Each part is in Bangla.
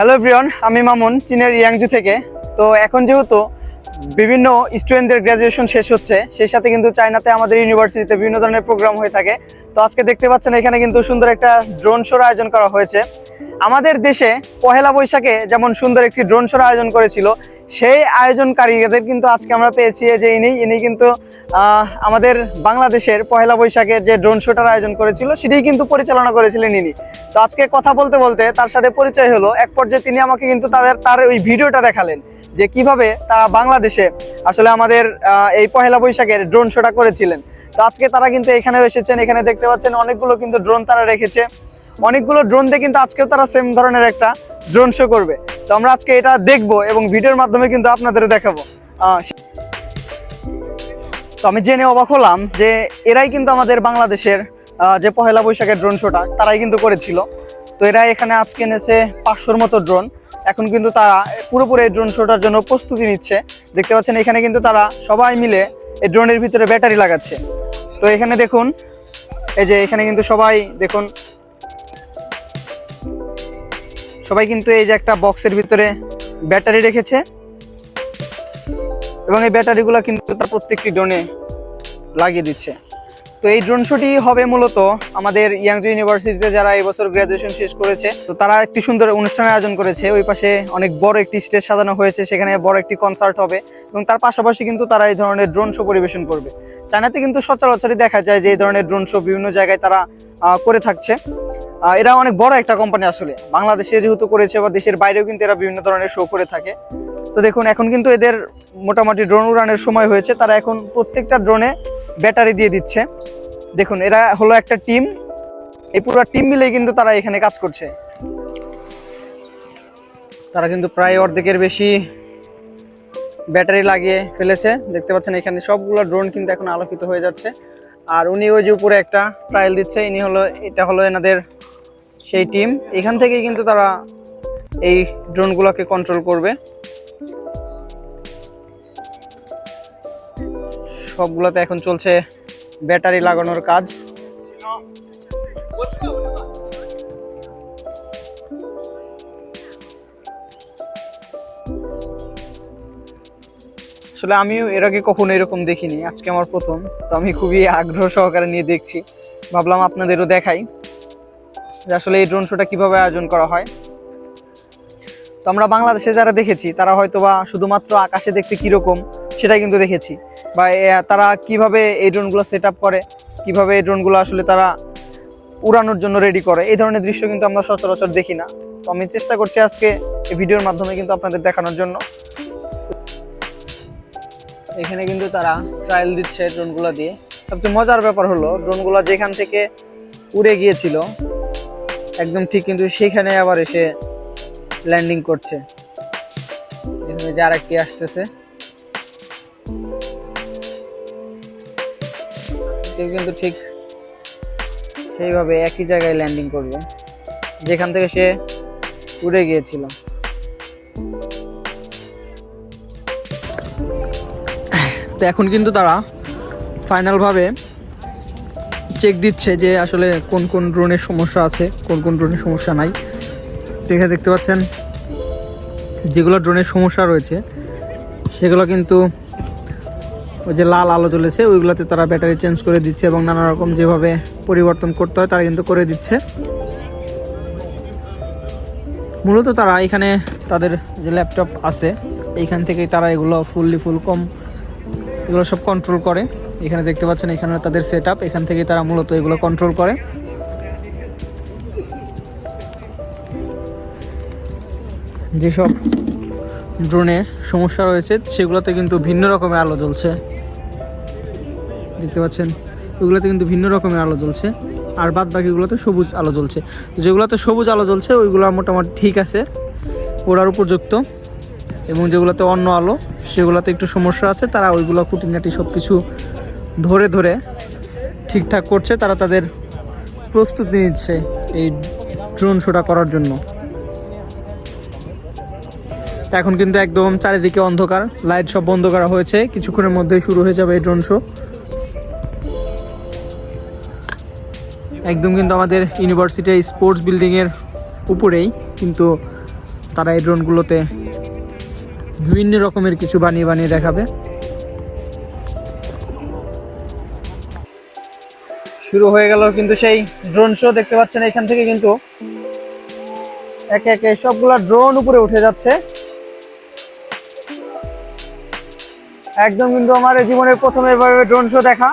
হ্যালো প্রিয়ন আমি মামুন, চীনের ইয়াংজু থেকে। তো এখন যেহেতু বিভিন্ন স্টুডেন্টদের গ্র্যাজুয়েশন শেষ হচ্ছে, সেই সাথে কিন্তু চায়নাতে আমাদের ইউনিভার্সিটিতে বিভিন্ন ধরনের প্রোগ্রাম হয়ে থাকে। তো আজকে দেখতে পাচ্ছেন এখানে কিন্তু সুন্দর একটা ড্রোন শোর আয়োজন করা হয়েছে। আমাদের দেশে পহেলা বৈশাখে যেমন সুন্দর একটি ড্রোন শোর আয়োজন করেছিল, সেই আয়োজনকারীদের কিন্তু আজকে আমরা পেয়েছি যে ইনি ইনি কিন্তু আমাদের বাংলাদেশের পহেলা বৈশাখে যে ড্রোন শোটার আয়োজন করেছিল, সেটাই কিন্তু পরিচালনা করেছিলেন ইনি। তো আজকে কথা বলতে বলতে তার সাথে পরিচয় হলো, এক পর্যায়ে তিনি আমাকে কিন্তু তাদের, তার ওই ভিডিওটা দেখালেন, যে কীভাবে তারা বাংলাদেশে আসলে আমাদের এই পহেলা বৈশাখের ড্রোন শোটা করেছিলেন। তো আজকে তারা কিন্তু এখানেও এসেছেন, এখানে দেখতে পাচ্ছেন অনেকগুলো কিন্তু ড্রোন তারা রেখেছে। অনেকগুলো ড্রোন দিয়ে কিন্তু আজকেও তারা সেম ধরনের একটা ড্রোন শো করবে। তো আমরা আজকে এটা দেখব এবং ভিডিওর মাধ্যমে কিন্তু আপনাদের দেখাবো। তো আমি জেনে অবাক হলাম যে এরাই কিন্তু আমাদের বাংলাদেশের যে পহেলা বৈশাখের ড্রোন শোটা তারাই কিন্তু করেছিল। তো এরা এখানে আজকে এনেছে পাঁচশোর মতো ড্রোন এখন কিন্তু তারা পুরোপুরি এই ড্রোন শোটার জন্য প্রস্তুতি নিচ্ছে। দেখতে পাচ্ছেন, এখানে কিন্তু তারা সবাই মিলে এই ড্রোনের ভিতরে ব্যাটারি লাগাচ্ছে। তো এখানে দেখুন, এই যে এখানে কিন্তু সবাই, দেখুন সবাই কিন্তু এই যে একটা বক্সের ভিতরে ব্যাটারি রেখেছে। এবং এই ব্যাটারিগুলো কিন্তু তার প্রত্যেকটি ড্রোনে লাগিয়ে দিচ্ছে। তো এই ড্রোন শোটি হবে মূলত আমাদের ইয়াংজু ইউনিভার্সিটিতে যারা এবছর গ্র্যাজুয়েশন শেষ করেছে, তো তারা একটি সুন্দর অনুষ্ঠানের আয়োজন করেছে। ওই পাশে অনেক বড় একটি স্টেজ সাজানো হয়েছে, সেখানে বড় একটি কনসার্ট হবে। এবং তার পাশাপাশি কিন্তু তারা এই ধরনের ড্রোন শো পরিবেশন করবে। চায়নাতে কিন্তু সচরাচরই দেখা যায় যে এই ধরনের ড্রোন শো বিভিন্ন জায়গায় তারা করে থাকছে। এরা অনেক বড় একটা কোম্পানি আসলে। বাংলাদেশে যেহেতু করেছে বা দেশের বাইরেও কিন্তু এরা বিভিন্ন ধরনের শো করে থাকে। তো দেখুন, এখন কিন্তু এদের মোটামুটি ড্রোন উড়ানের সময় হয়েছে। তারা এখন প্রত্যেকটা ড্রোনে ব্যাটারি দিয়ে দিচ্ছে। দেখুন, এরা হলো একটা টিম এই পুরো টিম মিলে কিন্তু তারা এখানে কাজ করছে। তারা কিন্তু প্রায় অর্ধেকের বেশি ব্যাটারি লাগিয়ে ফেলেছে। দেখতে পাচ্ছেন, এখানে সবগুলো ড্রোন কিন্তু এখন আলোকিত হয়ে যাচ্ছে। আর উনি ওই যে উপরে একটা ট্রায়াল দিচ্ছে, ইনি হলো, এটা হলো এনাদের সেই টিম এখান থেকেই কিন্তু তারা এই ড্রোনগুলোকে কন্ট্রোল করবে। সবগুলোতে এখন চলছে ব্যাটারি লাগানোর কাজ। আসলে আমিও এর আগে কখনো এরকম দেখিনি, আজকে আমার প্রথম। তো আমি খুবই আগ্রহ সহকারে নিয়ে দেখছি। ভাবলাম আপনাদেরও দেখাই যে আসলে এই ড্রোন শোটা কীভাবে আয়োজন করা হয়। তো আমরা বাংলাদেশে যারা দেখেছি, তারা হয়তো বা শুধুমাত্র আকাশে দেখতে কীরকম সেটাই কিন্তু দেখেছি। বা তারা কীভাবে এই ড্রোনগুলো সেট করে, কীভাবে এই ড্রোনগুলো আসলে তারা উড়ানোর জন্য রেডি করে, এই ধরনের দৃশ্য কিন্তু আমরা সচরাচর দেখি না। তো আমি চেষ্টা করছি আজকে এই ভিডিওর মাধ্যমে কিন্তু আপনাদের দেখানোর জন্য। এখানে কিন্তু তারা ট্রায়াল দিচ্ছে ড্রোনগুলো দিয়ে। সবচেয়ে মজার ব্যাপার হলো ড্রোনগুলো যেখান থেকে উড়ে গিয়েছিল, একদম ঠিক কিন্তু সেখানে আবার এসে ল্যান্ডিং করছে। এখানে যে আরেকটি আসতেছে। কিন্তু ঠিক সেইভাবে একই জায়গায় ল্যান্ডিং করবে, যেখান থেকে সে উড়ে গিয়েছিল। তো এখন কিন্তু তারা ফাইনালভাবে চেক দিচ্ছে যে আসলে কোন কোন ড্রোনের সমস্যা আছে, কোন কোন ড্রোনের সমস্যা নাই। এখানে দেখতে পাচ্ছেন, যেগুলো ড্রোনের সমস্যা রয়েছে, সেগুলো কিন্তু ওই যে লাল আলো জ্বলেছে, ওইগুলোতে তারা ব্যাটারি চেঞ্জ করে দিচ্ছে এবং নানা রকম যেভাবে পরিবর্তন করতে হয়, তারা কিন্তু করে দিচ্ছে। মূলত তারা এখানে তাদের যে ল্যাপটপ আছে, এইখান থেকেই তারা এগুলো ফুললি ফুল কম এগুলো সব কন্ট্রোল করে। এখানে দেখতে পাচ্ছেন, এখানে তাদের সেট এখান থেকেই তারা মূলত এগুলো কন্ট্রোল করে। যেসব ড্রোনের সমস্যা রয়েছে, সেগুলোতে কিন্তু ভিন্ন রকমের আলো জ্বলছে। দেখতে পাচ্ছেন ওগুলোতে কিন্তু ভিন্ন রকমের আলো জ্বলছে। আর বাদ বাকিগুলোতে সবুজ আলো জ্বলছে। যেগুলোতে সবুজ আলো জ্বলছে, ওইগুলো মোটামুটি ঠিক আছে। ওড়ার উপযুক্ত। এবং যেগুলোতে অন্য আলো, সেগুলোতে একটু সমস্যা আছে। তারা ওইগুলো, খুঁটিনাটি সব কিছু ধরে ধরে ঠিকঠাক করছে। তারা তাদের প্রস্তুতি নিচ্ছে এই ড্রোন শোটা করার জন্য। এখন কিন্তু একদম চারিদিকে অন্ধকার, লাইট সব বন্ধ করা হয়েছে। কিছুক্ষণের মধ্যেই শুরু হয়ে যাবে এই ড্রোন শো। একদম কিন্তু আমাদের ইউনিভার্সিটির স্পোর্টস বিল্ডিংয়ের উপরেই কিন্তু তারা এই ড্রোনগুলোতে বিভিন্ন রকমের কিছু বানিয়ে বানিয়ে দেখাবে। শুরু হয়ে গেল কিন্তু সেই ড্রোন শো দেখতে পাচ্ছেন এখান থেকে কিন্তু একে একে সবগুলা ড্রোন উপরে উঠে যাচ্ছে। একদম কিন্তু আমার জীবনের প্রথম এভাবে ড্রোন শো দেখা।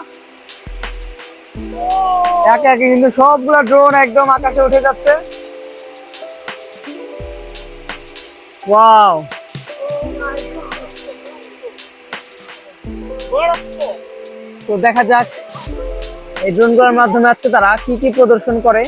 একে একে কিন্তু সবগুলা ড্রোন একদম আকাশে উঠে যাচ্ছে। ওয়াও তো দেখা যাক এই ড্রোনগুলোর মাধ্যমে আজকে তারা কি কি প্রদর্শন করে।